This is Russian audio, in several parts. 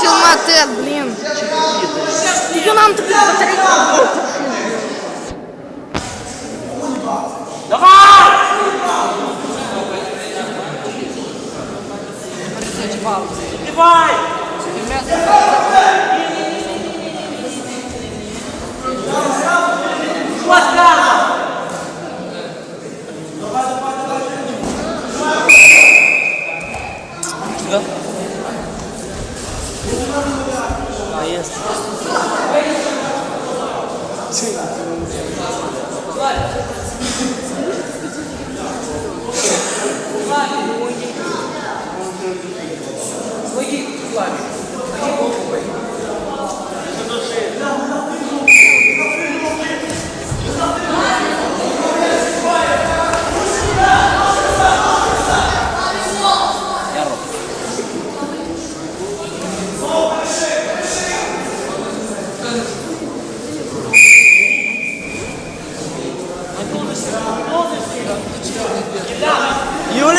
Филмотет, блин. Ее нам тобі батарейку. Давай! Давай! Ласка! cabeça. Sim.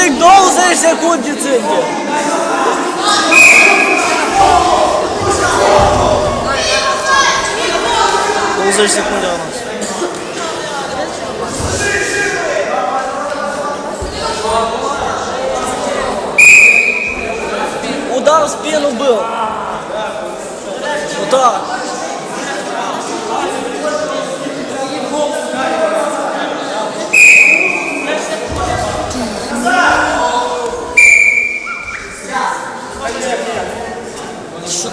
Юлик, довзе секунді цинки. Довзе секунді у. Удар в спину был. Вот так. Що